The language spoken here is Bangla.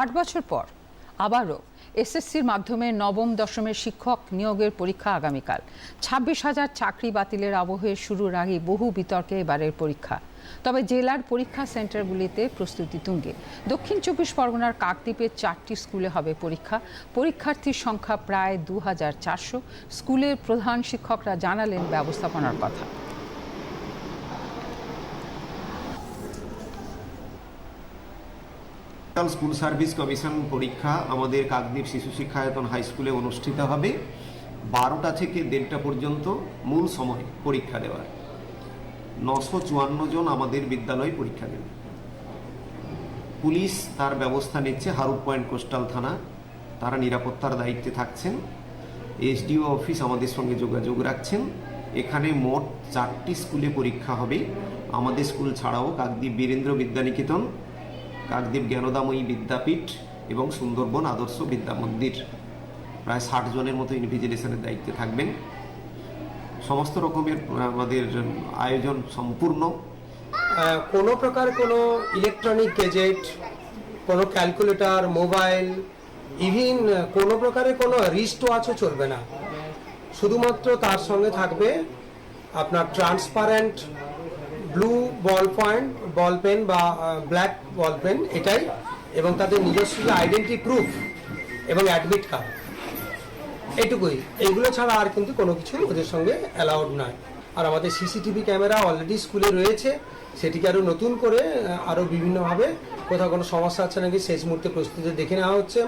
আট বছর পর আবারও এসএসসির মাধ্যমে নবম দশমের শিক্ষক নিয়োগের পরীক্ষা আগামীকাল। ছাব্বিশ হাজার চাকরি বাতিলের আবহে শুরুর আগে বহু বিতর্কে এবারের পরীক্ষা। তবে জেলার পরীক্ষা সেন্টারগুলিতে প্রস্তুতি তুঙ্গে। দক্ষিণ চব্বিশ পরগনার কাকদ্বীপের চারটি স্কুলে হবে পরীক্ষা। পরীক্ষার্থীর সংখ্যা প্রায় দু চারশো। স্কুলের প্রধান শিক্ষকরা জানালেন ব্যবস্থাপনার কথা। স্কুল সার্ভিস কমিশন পরীক্ষা আমাদের কাকদ্বীপ শিশু শিক্ষায়তন হাই স্কুলে অনুষ্ঠিত হবে বারোটা থেকে দেড়টা পর্যন্ত মূল সময় পরীক্ষা দেওয়ার। নশো চুয়ান্ন জন আমাদের বিদ্যালয়ে পরীক্ষা দেবে। পুলিশ তার ব্যবস্থা নিচ্ছে হারুট পয়েন্ট কোস্টাল থানা। তারা নিরাপত্তার দায়িত্বে থাকছেন। এসডিও অফিস আমাদের সঙ্গে যোগাযোগ রাখছেন। এখানে মোট চারটি স্কুলে পরীক্ষা হবে। আমাদের স্কুল ছাড়াও কাকদ্বীপ বীরেন্দ্র বিদ্যানিকেতন কাকদ্বীপ জ্ঞানদাময়ী বিদ্যাপীঠ এবং সুন্দরবন আদর্শ বিদ্যা মন্দির। প্রায় ষাট জনের মতো ইনভিজিলেশনের দায়িত্বে থাকবেন। সমস্ত রকমের আমাদের আয়োজন সম্পূর্ণ। কোনো প্রকার কোনো ইলেকট্রনিক গেজেট কোনো ক্যালকুলেটর মোবাইল ইভিন কোনো প্রকারের কোনো রিস্ট ওয়াচও চলবে না। শুধুমাত্র তার সঙ্গে থাকবে আপনার transparent blue ball point ball pen বা ব্ল্যাক বল পেন এটাই এবং তাদের নিজস্ব আইডেন্টি প্রুফ এবং অ্যাডমিট কার্ড এটুকুই। এইগুলো ছাড়া আর কিন্তু কোনো কিছু ওদের সঙ্গে অ্যালাউড নয়। আর আমাদের সিসিটিভি ক্যামেরা অলরেডি স্কুলে রয়েছে। সেটিকে আরও নতুন করে আরও বিভিন্নভাবে কোথাও কোনো সমস্যা আছে নাকি, শেষ মুহূর্তে প্রস্তুতি দেখে নেওয়া হচ্ছে।